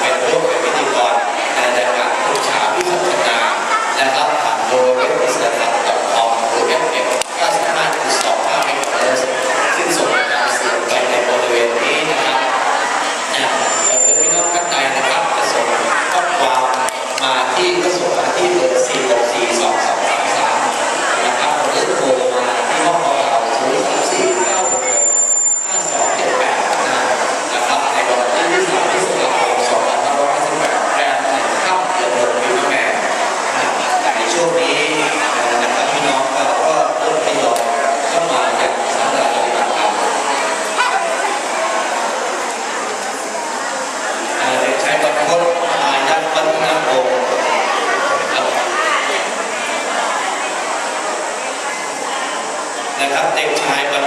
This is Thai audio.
เป็นร่วมเป็นพิธีกในการทุกเช้าที่สัปาห์ะครัผ่านโดยเว็บอิสระ .com รือเว็บเอ็ม95.25เมกะเฮิร์ตซ์ซึ่งส่งการเสียงไปในบริเวณนี้นะครับแต่เพื่อนพี่น้องท่านใดนะครับจะส่งข้อความมาที่ก็ส่งมาที่เบอร์4 6 4 2 2 นะครับ เด็กชายป